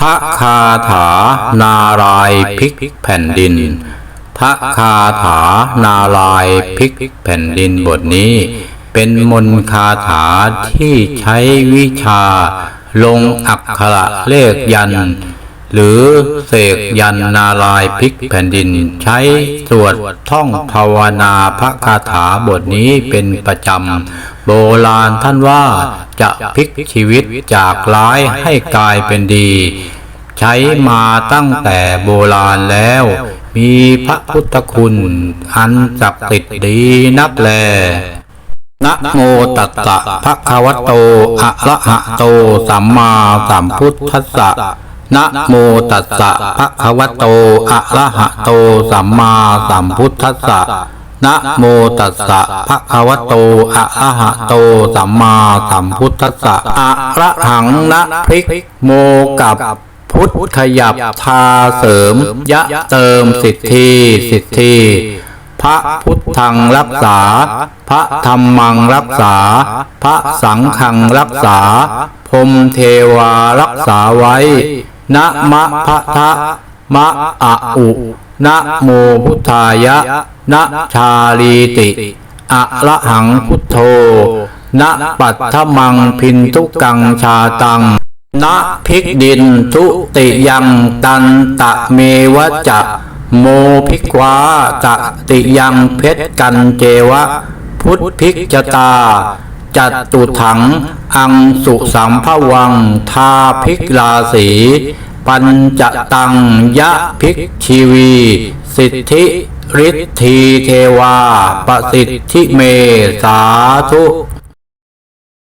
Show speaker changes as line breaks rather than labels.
ทะคาถานารายพิกแผ่นดินทะคาถานารายพิกแผ่นดินบทนี้ เป็นมนคาถาที่ใช้วิชา ลงอักขระเลขยัน หรือเสกยันนารายพิกแผ่นดิน ใช้สวดท่องภาวนาพระคาถาบทนี้เป็นประจำโบราณท่านว่า จะพลิกชีวิตจากร้ายให้กลายเป็นดี ใช้มาตั้งแต่โบราณแล้ว มีพระพุทธคุณอันศักดิ์สิทธิ์ดีนักแลนะโมตัสสะภะคะวะโต อะระหะโต สัมมาสัมพุทธัสสะนะโมตัสสะภะคะวะโต อะระหะโต สัมมาสัมพุทธัสสะ นะโมตัสสะภะคะวะโต อะระหะโต สัมมาสัมพุทธัสสะอะระหังนะพริกโมกับพุทธขยับทาเสริม ยะเติมสิทธิสิทธิพระพุทธังรักษา พระธรรมังรักษา พระสังฆังรักษาพรมเทวารักษาไว้นะมะพะทะ มะอะอุนะโมพุทธายะนะชาลีติอะระหังพุทโธนะปัตถมังพินทุกังชาตังนะพิกดินทุติยังตันตะเมวะจะโมพิกวาตะติยังเพชรกันเจวะ พุทธพิกจตาจัตตุถัง อังสุสัมภวัง ทาพิกราศี ปัญจตังยะภิกชีวี สิทธิฤทธีเทวา ประสิทธิเมสาธุ